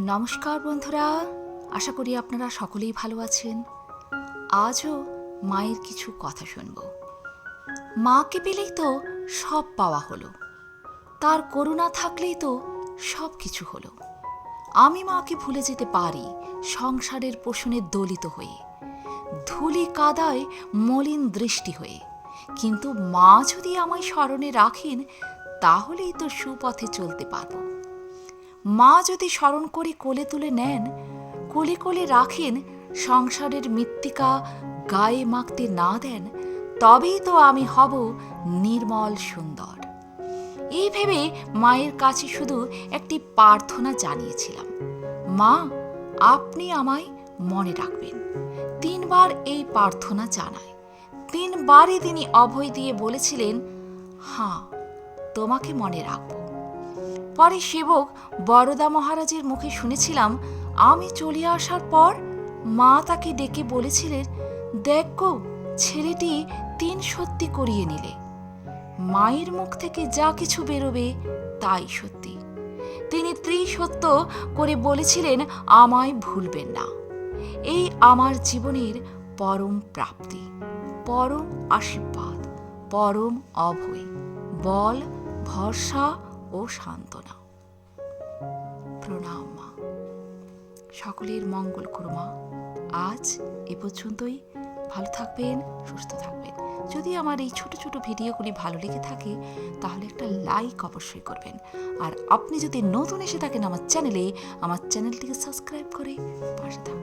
নমস্কার বন্ধুরা, আশা করি আপনারা সকলেই ভালো আছেন। আজও মায়ের কিছু কথা শুনব। মাকে পেলেই তো সব পাওয়া হলো। তার করুণা থাকলেই তো সব কিছু হলো। আমি মাকে ভুলে যেতে পারি সংসারের পোষণে দলিত হয়ে। ধুলি কাদায় মলিন দৃষ্টি হয়ে। কিন্তু মা যদি আমায় স্মরণে রাখেন, তাহলেই তো সুপথে চলতে পারব। মা যদি স্মরণ করে কোলে তুলে নেন, কোলে কোলে রাখেন, সংসারের মৃত্তিকা গায়ে মাখতে না দেন, তবেই তো আমি হব নির্মল সুন্দর। এই ভেবে মায়ের কাছে শুধু একটি প্রার্থনা জানিয়েছিলাম, মা, আপনি আমায় মনে রাখবেন। তিনবার এই প্রার্থনা জানায়। তিনবারই তিনি অভয় দিয়ে বলেছিলেন হ্যাঁ তোমাকে মনে রাখব। পরে সেবক বরদা মহারাজের মুখে শুনেছিলাম, আমি চলে আসার পর মা তাকে ডেকে বলেছিলেন, দেখ ছেলেটি তিন সত্যি করিয়ে নিলে। মায়ের মুখ থেকে যা কিছু বেরোবে, তাই সত্যি। তিনি ত্রিসত্য করে বলেছিলেন, আমায় ভুলবেন না। এই আমার জীবনের পরম প্রাপ্তি, পরম আশীর্বাদ, পরম অভয়। বল, ভরসা ও সান্ত্বনা। প্রণাম। মা সকলের মঙ্গল মা আজ এ পর্যন্তই। ভালো থাকবেন, সুস্থ থাকবেন। যদি আমার এই ছোট ছোট ভিডিওগুলি ভালো লেগে থাকে, তাহলে একটা লাইক অবশ্যই করবেন। আর আপনি যদি নতুন এসে থাকেন আমার চ্যানেলে, আমার চ্যানেলটিকে সাবস্ক্রাইব করে পাশে থাকবেন